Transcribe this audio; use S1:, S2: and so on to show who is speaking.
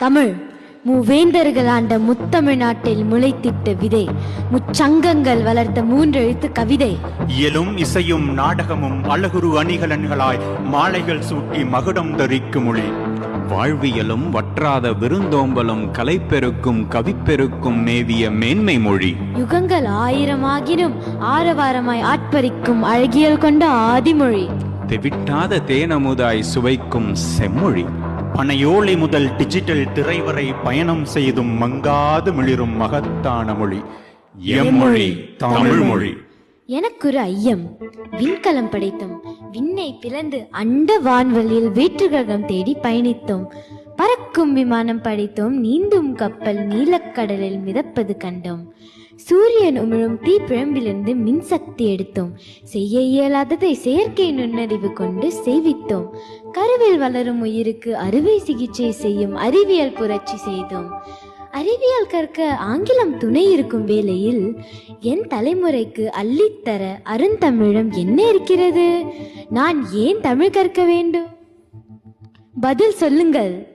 S1: தமிழ். மூவேந்தர்கள் ஆண்ட முத்தமிழ் நாட்டில் முளைத்திட்ட விதை. முச்சங்கங்கள் வளர்த்த மூன்றெழுத்து கவிதை.
S2: இயலும் இசையும் நாடகமும் அழகுரு அணிகலன்களாய் மாலைகள் சூட்டி மகுடம் தரிக்கும் மொழி
S3: வாழ்வியலும் வற்றாத விருந்தோம்பலும் கலைப்பெருக்கும் கவிப்பெருக்கும் மேவிய மேன்மை மொழி.
S1: யுகங்கள் ஆயிரமாகினும் ஆரவாரமாய் ஆட்பறிக்கும் அழகியல் கொண்ட ஆதிமொழி.
S3: தெவிட்டாத தேனமுதாய் சுவைக்கும் செம்மொழி.
S2: பனையோலை முதல் டிஜிட்டல் திரை வரை பயணம் செய்தும் மங்காது மிளிரும் மகத்தான மொழி. எம்மொழி தமிழ் மொழி
S1: எனக்கொரு ஐயம். விண்கலம் படைத்தோம் விண்ணை பிளந்து அண்ட வான்வெளியில் வேற்றுகிரகம் தேடி பயணித்தோம் பறக்கும் விமானம் படைத்தோம் நீந்தும் கப்பல் நீலக்கடலில் மிதப்பது கண்டோம். சூரியன் உமிழும் தீப்பிழம்பிலிருந்து மின்சக்தி எடுத்தோம். செய்ய இயலாததை செயற்கை நுண்ணறிவு கொண்டு செய்வித்தோம். கருவில் வளரும் உயிருக்கு அறுவை சிகிச்சை செய்யும் அறிவியல் புரட்சி செய்தோம். அறிவியல் கற்க ஆங்கிலம் துணை இருக்கும் வேளையில் என் தலைமுறைக்கு அள்ளித்தர அருந்தமிழம் என்ன இருக்கிறது? நான் ஏன் தமிழ் கற்க வேண்டும்? பதில் சொல்லுங்கள்.